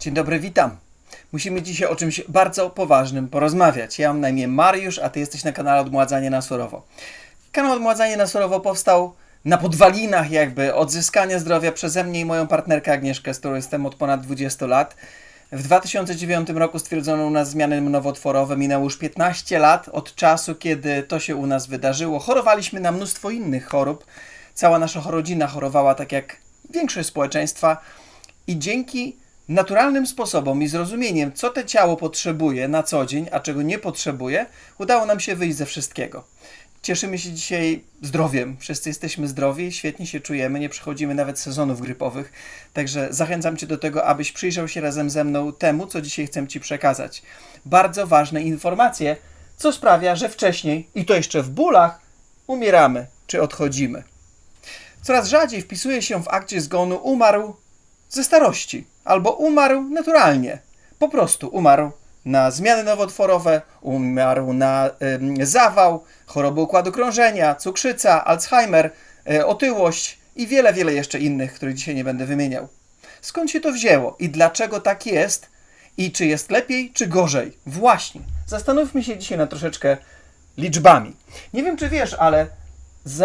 Dzień dobry, witam. Musimy dzisiaj o czymś bardzo poważnym porozmawiać. Ja mam na imię Mariusz, a ty jesteś na kanale Odmładzanie na Surowo. Kanał Odmładzanie na Surowo powstał na podwalinach jakby odzyskania zdrowia przeze mnie i moją partnerkę Agnieszkę, z którą jestem od ponad 20 lat. W 2009 roku stwierdzono u nas zmiany nowotworowe. Minęło już 15 lat od czasu, kiedy to się u nas wydarzyło. Chorowaliśmy na mnóstwo innych chorób. Cała nasza rodzina chorowała tak jak większość społeczeństwa. I dzięki naturalnym sposobom i zrozumieniem, co te ciało potrzebuje na co dzień, a czego nie potrzebuje, udało nam się wyjść ze wszystkiego. Cieszymy się dzisiaj zdrowiem. Wszyscy jesteśmy zdrowi, świetnie się czujemy, nie przechodzimy nawet sezonów grypowych. Także zachęcam Cię do tego, abyś przyjrzał się razem ze mną temu, co dzisiaj chcę Ci przekazać. Bardzo ważne informacje, co sprawia, że wcześniej, i to jeszcze w bólach, umieramy czy odchodzimy. Coraz rzadziej wpisuje się w akcie zgonu umarł ze starości albo umarł naturalnie. Po prostu umarł na zmiany nowotworowe, umarł na ym, zawał, choroby układu krążenia, cukrzyca, Alzheimer, y, otyłość i wiele, wiele jeszcze innych, których dzisiaj nie będę wymieniał. Skąd się to wzięło i dlaczego tak jest i czy jest lepiej, czy gorzej? Właśnie. Zastanówmy się dzisiaj na troszeczkę liczbami. Nie wiem, czy wiesz, ale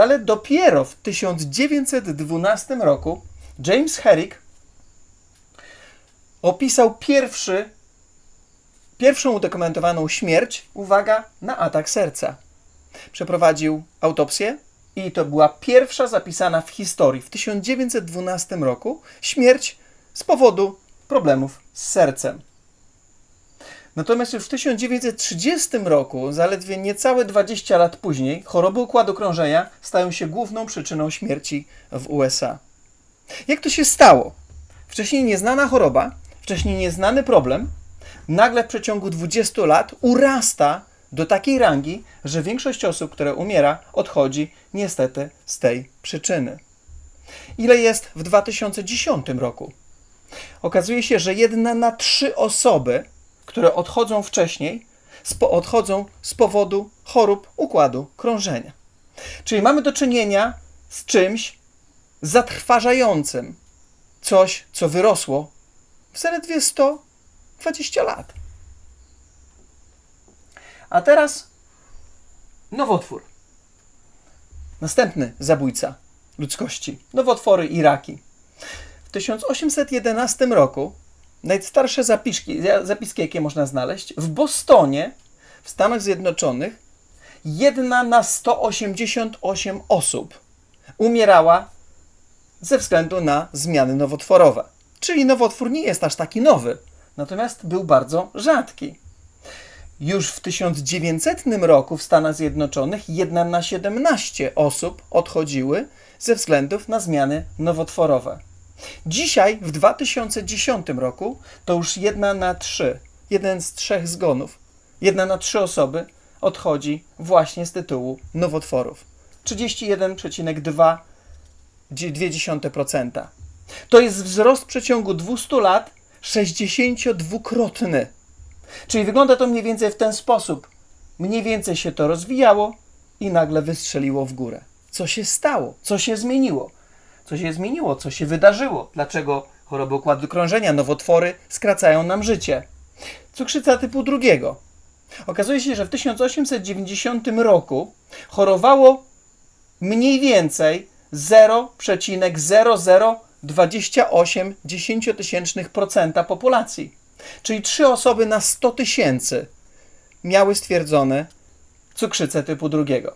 ale dopiero w 1912 roku James Herrick opisał pierwszy, pierwszą udokumentowaną śmierć, uwaga, na atak serca. Przeprowadził autopsję i to była pierwsza zapisana w historii w 1912 roku śmierć z powodu problemów z sercem. Natomiast już w 1930 roku, zaledwie niecałe 20 lat później, choroby układu krążenia stają się główną przyczyną śmierci w USA. Jak to się stało? Wcześniej nieznana choroba, wcześniej nieznany problem, nagle w przeciągu 20 lat urasta do takiej rangi, że większość osób, które umiera, odchodzi niestety z tej przyczyny. Ile jest w 2010 roku? Okazuje się, że jedna na trzy osoby, które odchodzą wcześniej, odchodzą z powodu chorób układu krążenia. Czyli mamy do czynienia z czymś zatrważającym, coś, co wyrosło w zaledwie 120 lat. A teraz nowotwór. Następny zabójca ludzkości. Nowotwory i raki. W 1811 roku najstarsze zapiski, zapiski, jakie można znaleźć, w Bostonie, w Stanach Zjednoczonych, jedna na 188 osób umierała ze względu na zmiany nowotworowe. Czyli nowotwór nie jest aż taki nowy, natomiast był bardzo rzadki. Już w 1900 roku w Stanach Zjednoczonych jedna na 17 osób odchodziły ze względów na zmiany nowotworowe. Dzisiaj, w 2010 roku, to już jedna na trzy, jeden z trzech zgonów, jedna na trzy osoby odchodzi właśnie z tytułu nowotworów. 31,2%. To jest wzrost w przeciągu 200 lat 62-krotny. Czyli wygląda to mniej więcej w ten sposób. Mniej więcej się to rozwijało i nagle wystrzeliło w górę. Co się stało? Co się zmieniło? Co się zmieniło? Co się wydarzyło? Dlaczego choroby układu krążenia, nowotwory skracają nam życie? Cukrzyca typu drugiego. Okazuje się, że w 1890 roku chorowało mniej więcej 0,0028% populacji. Czyli 3 osoby na 100 tysięcy miały stwierdzone cukrzycę typu drugiego.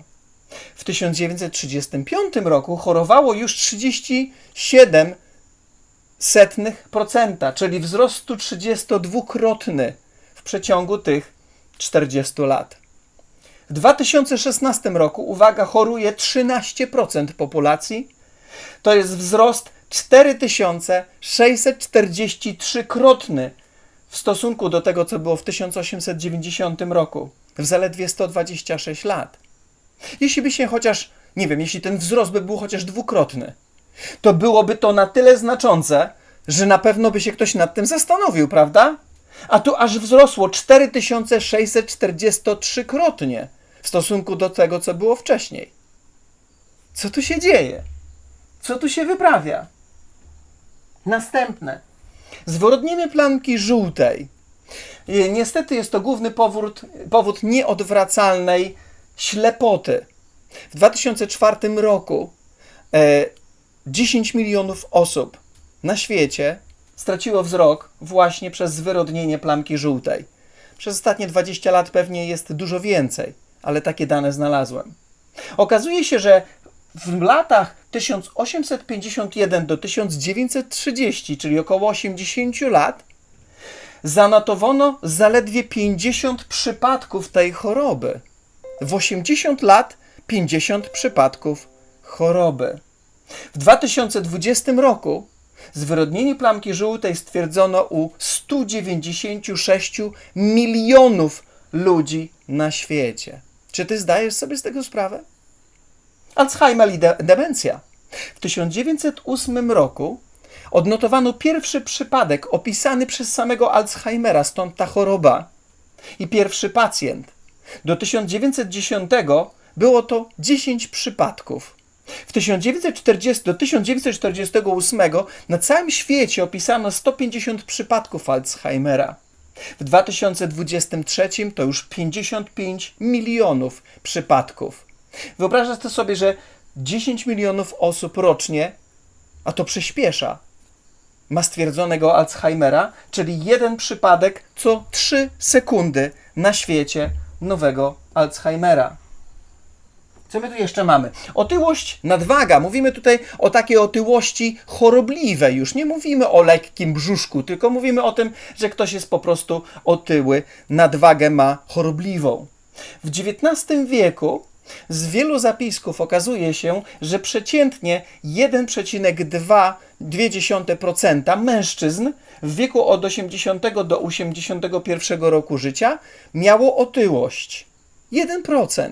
W 1935 roku chorowało już 37%, czyli wzrost 32-krotny w przeciągu tych 40 lat. W 2016 roku, uwaga, choruje 13% populacji. To jest wzrost 4643-krotny w stosunku do tego, co było w 1890 roku, w zaledwie 126 lat. Jeśli by się chociaż, nie wiem, jeśli ten wzrost by był chociaż dwukrotny, to byłoby to na tyle znaczące, że na pewno by się ktoś nad tym zastanowił, prawda? A tu aż wzrosło 4643-krotnie w stosunku do tego, co było wcześniej. Co tu się dzieje? Co tu się wyprawia? Następne. Zwyrodnienie plamki żółtej. E, Niestety jest to główny powód, powód nieodwracalnej ślepoty. W 2004 roku e, 10 milionów osób na świecie straciło wzrok właśnie przez zwyrodnienie plamki żółtej. Przez ostatnie 20 lat pewnie jest dużo więcej, ale takie dane znalazłem. Okazuje się, że w latach 1851 do 1930, czyli około 80 lat, zanotowano zaledwie 50 przypadków tej choroby. W 80 lat 50 przypadków choroby. W 2020 roku zwyrodnienie plamki żółtej stwierdzono u 196 milionów ludzi na świecie. Czy ty zdajesz sobie z tego sprawę? Alzheimer i de- demencja. W 1908 roku odnotowano pierwszy przypadek opisany przez samego Alzheimera, stąd ta choroba. I pierwszy pacjent. Do 1910 było to 10 przypadków. W 1940 do 1948 na całym świecie opisano 150 przypadków Alzheimera. W 2023 to już 55 milionów przypadków. Wyobrażasz to sobie, że 10 milionów osób rocznie, a to przyspiesza, ma stwierdzonego Alzheimera, czyli jeden przypadek co 3 sekundy na świecie nowego Alzheimera. Co my tu jeszcze mamy? Otyłość, nadwaga. Mówimy tutaj o takiej otyłości chorobliwej. Już nie mówimy o lekkim brzuszku, tylko mówimy o tym, że ktoś jest po prostu otyły, nadwagę ma chorobliwą. W XIX wieku z wielu zapisków okazuje się, że przeciętnie 1,2% mężczyzn w wieku od 80 do 81 roku życia miało otyłość. 1%.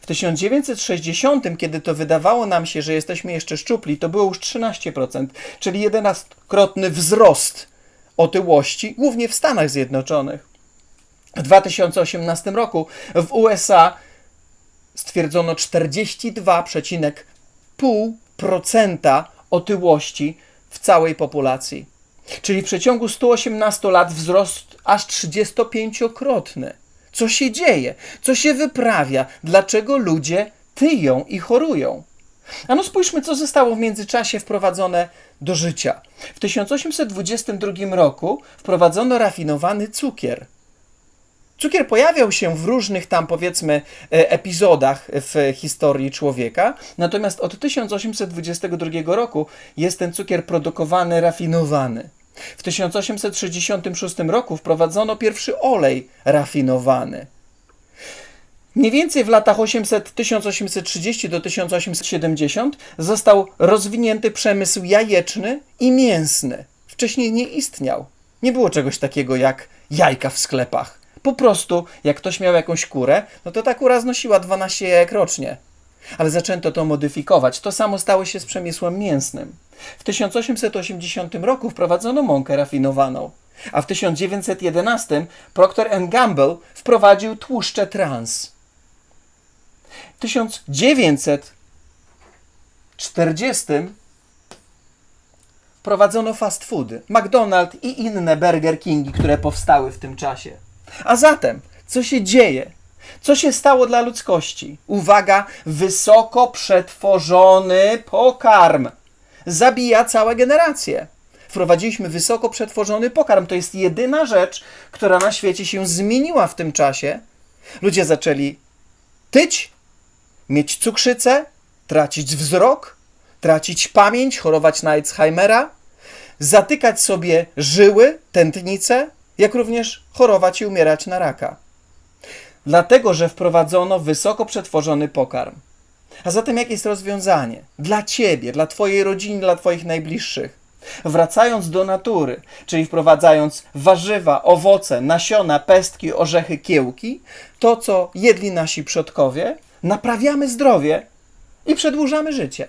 W 1960, kiedy to wydawało nam się, że jesteśmy jeszcze szczupli, to było już 13%, czyli 11-krotny wzrost otyłości, głównie w Stanach Zjednoczonych. W 2018 roku w USA stwierdzono 42,5% otyłości w całej populacji. Czyli w przeciągu 118 lat wzrost aż 35-krotny. Co się dzieje? Co się wyprawia? Dlaczego ludzie tyją i chorują? Ano spójrzmy, co zostało w międzyczasie wprowadzone do życia. W 1822 roku wprowadzono rafinowany cukier. Cukier pojawiał się w różnych tam, powiedzmy, e, epizodach w historii człowieka, natomiast od 1822 roku jest ten cukier produkowany, rafinowany. W 1866 roku wprowadzono pierwszy olej rafinowany. Mniej więcej w latach 800, 1830 do 1870 został rozwinięty przemysł jajeczny i mięsny. Wcześniej nie istniał. Nie było czegoś takiego jak jajka w sklepach. Po prostu, jak ktoś miał jakąś kurę, no to ta kura znosiła 12 jajek rocznie. Ale zaczęto to modyfikować. To samo stało się z przemysłem mięsnym. W 1880 roku wprowadzono mąkę rafinowaną, a w 1911 Procter Gamble wprowadził tłuszcze trans. W 1940 wprowadzono fast foody, McDonald's i inne Burger Kingi, które powstały w tym czasie. A zatem, co się dzieje? Co się stało dla ludzkości? Uwaga, wysoko przetworzony pokarm zabija całe generacje. Wprowadziliśmy wysoko przetworzony pokarm. To jest jedyna rzecz, która na świecie się zmieniła w tym czasie. Ludzie zaczęli tyć, mieć cukrzycę, tracić wzrok, tracić pamięć, chorować na Alzheimera, zatykać sobie żyły, tętnice, jak również chorować i umierać na raka. Dlatego, że wprowadzono wysoko przetworzony pokarm. A zatem jakie jest rozwiązanie? Dla ciebie, dla twojej rodziny, dla twoich najbliższych. Wracając do natury, czyli wprowadzając warzywa, owoce, nasiona, pestki, orzechy, kiełki, to co jedli nasi przodkowie, naprawiamy zdrowie i przedłużamy życie.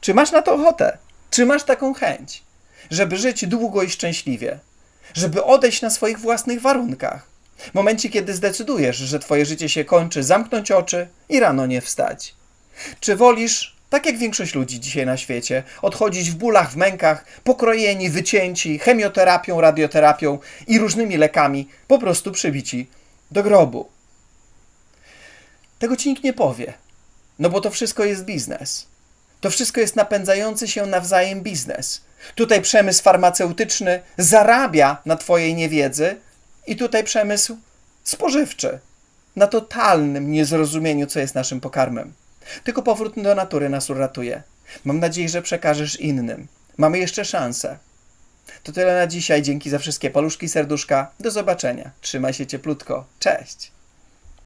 Czy masz na to ochotę? Czy masz taką chęć, żeby żyć długo i szczęśliwie? Żeby odejść na swoich własnych warunkach? W momencie, kiedy zdecydujesz, że twoje życie się kończy, zamknąć oczy i rano nie wstać. Czy wolisz Tak jak większość ludzi dzisiaj na świecie, odchodzić w bólach, w mękach, pokrojeni, wycięci, chemioterapią, radioterapią i różnymi lekami, po prostu przybici do grobu. Tego ci nikt nie powie, no bo to wszystko jest biznes. To wszystko jest napędzający się nawzajem biznes. Tutaj przemysł farmaceutyczny zarabia na Twojej niewiedzy, i tutaj przemysł spożywczy na totalnym niezrozumieniu, co jest naszym pokarmem. Tylko powrót do natury nas uratuje. Mam nadzieję, że przekażesz innym. Mamy jeszcze szansę. To tyle na dzisiaj. Dzięki za wszystkie paluszki, serduszka. Do zobaczenia. Trzymaj się cieplutko. Cześć.